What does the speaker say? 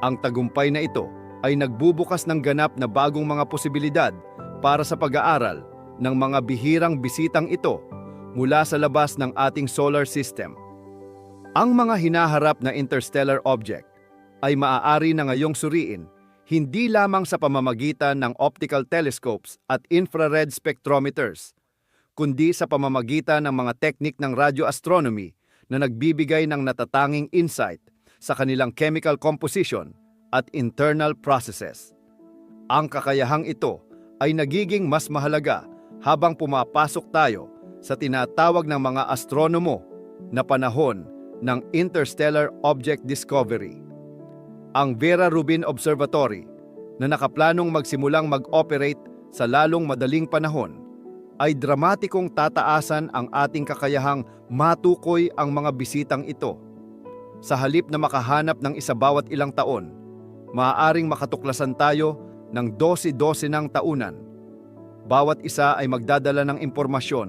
Ang tagumpay na ito ay nagbubukas ng ganap na bagong mga posibilidad para sa pag-aaral ng mga bihirang bisitang ito mula sa labas ng ating solar system. Ang mga hinaharap na interstellar object ay maaari na ngayong suriin hindi lamang sa pamamagitan ng optical telescopes at infrared spectrometers, kundi sa pamamagitan ng mga teknik ng radioastronomy na nagbibigay ng natatanging insight sa kanilang chemical composition at internal processes. Ang kakayahang ito ay nagiging mas mahalaga habang pumapasok tayo sa tinatawag ng mga astronomo na panahon ng interstellar object discovery. Ang Vera Rubin Observatory na nakaplanong magsimulang mag-operate sa lalong madaling panahon ay dramatikong tataasan ang ating kakayahang matukoy ang mga bisitang ito. Sa halip na makahanap ng isa bawat ilang taon, maaaring makatuklasan tayo ng 12-12 ng taunan. Bawat isa ay magdadala ng impormasyon